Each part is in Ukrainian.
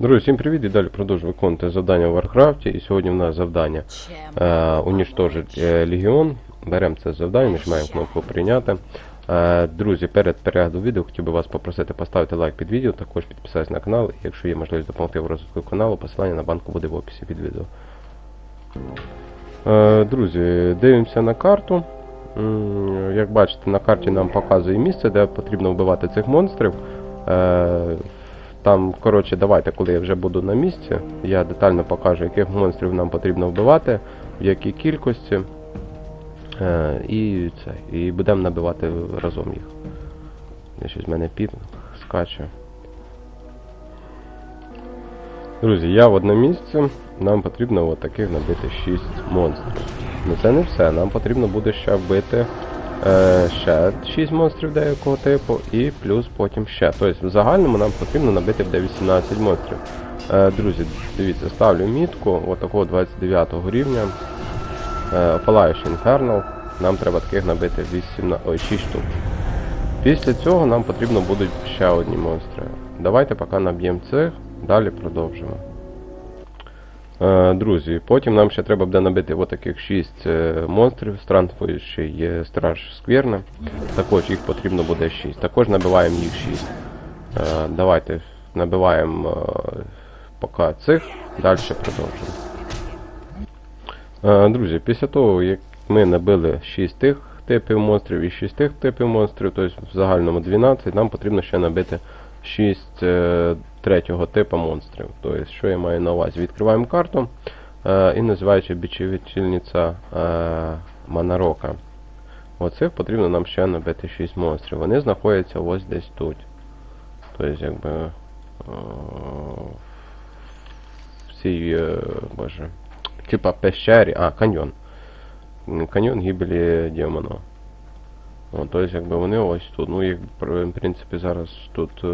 Друзі, всім привіт і далі продовжую виконувати завдання в Варкрафті. І сьогодні в нас завдання е, унічтожить е, Легіон. Беремо це завдання, нажимаємо кнопку прийняти. Е, друзі, перед переглядом відео хотів би вас попросити поставити лайк під відео, також підписатися на канал. І якщо є можливість допомогти в розвитку каналу, посилання на банку буде в описі під відео. Е, друзі, дивимося на карту. Як бачите, на карті нам показує місце, де потрібно вбивати цих монстрів. Е, Там, коротше, давайте, коли я вже буду на місці, я детально покажу, яких монстрів нам потрібно вбивати, в якій кількості. Е, і це. І будемо набивати разом їх. Я щось в мене під скаче. Друзі, я в одне місце. Нам потрібно от таких набити 6 монстрів. Ну це не все. Нам потрібно буде ще вбити е, ще 6 монстрів деякого типу і плюс потім ще. Тобто в загальному нам потрібно набити буде 18 монстрів. Е, друзі, дивіться, ставлю мітку отакого 29 рівня. Е, Палаючий. Нам треба таких набити 18, ой, 6 штук. Після цього нам потрібно будуть ще одні монстри. Давайте поки наб'ємо цих, далі продовжимо. Е, Друзі, потім нам ще треба буде набити отаких 6 монстрів, странствуючий е, страж скверна. Також їх потрібно буде 6. Також набиваємо їх 6. Е, Давайте набиваємо е, поки цих, далі продовжимо. Е, Друзі, після того, як ми набили 6 тих типів монстрів і 6 тих типів монстрів, тобто в загальному 12, нам потрібно ще набити 6 е, третього типу монстрів. Тобто, що я маю на увазі? Відкриваємо карту е, і називаючи бічевітільниця е, Манарока. Оцих потрібно нам ще набити 6 монстрів. Вони знаходяться ось десь тут. Тобто, якби. е, в цій, боже, типа пещері, а, каньйон. Каньйон гибелі демона. Тобто, якби вони ось тут. Ну, як, в принципі, зараз тут е,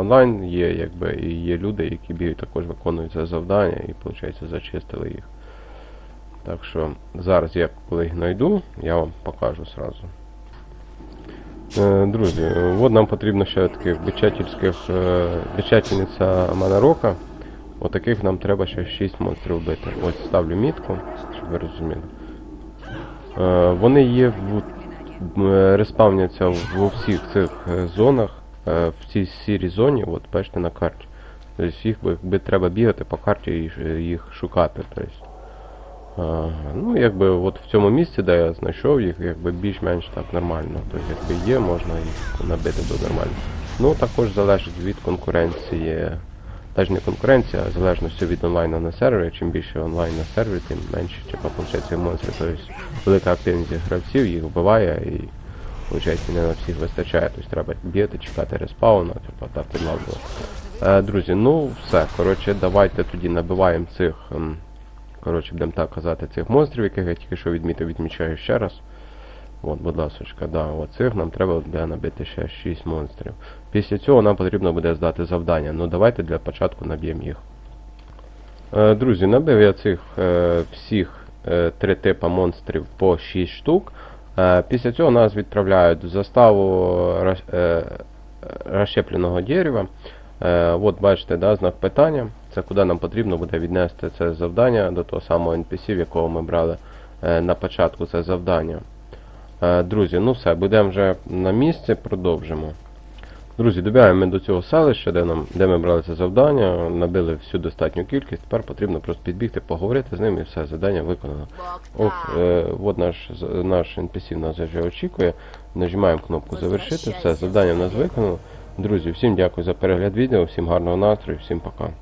онлайн є, якби, і є люди, які бігають, також виконують це завдання і, виходить, зачистили їх. Так що зараз я коли їх знайду, я вам покажу сразу. Е, Друзі, от нам потрібно ще таких е, бичательниця Манарока. Отаких нам треба ще 6 монстрів вбити. Ось ставлю мітку, щоб ви розуміли. Вони є в респавняться в- у всіх цих е, зонах, е, в цій сірій зоні, от бачите на карті. Тобто їх би треба бігати по карті і їх шукати. Тобто. Ну, якби от в цьому місці, де я знайшов їх, якби більш-менш так нормально. Тобто, якби є, можна їх набити до нормально. Ну, також залежить від конкуренції. Теж не конкуренція, а залежності від онлайну на сервері. Чим більше онлайн на сервері, тим менше типу, виходить монстрів. Тобто велика активність гравців їх вбиває і виходить, не на всіх вистачає. Тобто треба бігати, чекати респауна, типу, так підлазило. Е, друзі, ну все. Коротше, давайте тоді набиваємо цих. ем, Коротше, будемо так казати, цих монстрів, яких я тільки що відмітив, відмічаю ще раз. От, будь ласочка, да, оцих нам треба буде набити ще 6 монстрів. Після цього нам потрібно буде здати завдання. Ну давайте для початку наб'ємо їх. Е, друзі, набив я цих е, всіх е, три типа монстрів по 6 штук. Е, після цього нас відправляють в заставу е, розщепленого дерева. Е, от бачите, да, знак питання. Це куди нам потрібно буде віднести це завдання до того самого NPC, в якого ми брали е, на початку це завдання. Е, друзі, ну все, будемо вже на місці, продовжимо. Друзі, добігаємо до цього селища, де, нам, де ми брали це завдання, набили всю достатню кількість, тепер потрібно просто підбігти, поговорити з ним і все, завдання виконано. Ох, е, от наш, наш NPC нас вже очікує. Нажимаємо кнопку завершити, все, завдання в нас виконано. Друзі, всім дякую за перегляд відео, всім гарного настрою, всім пока.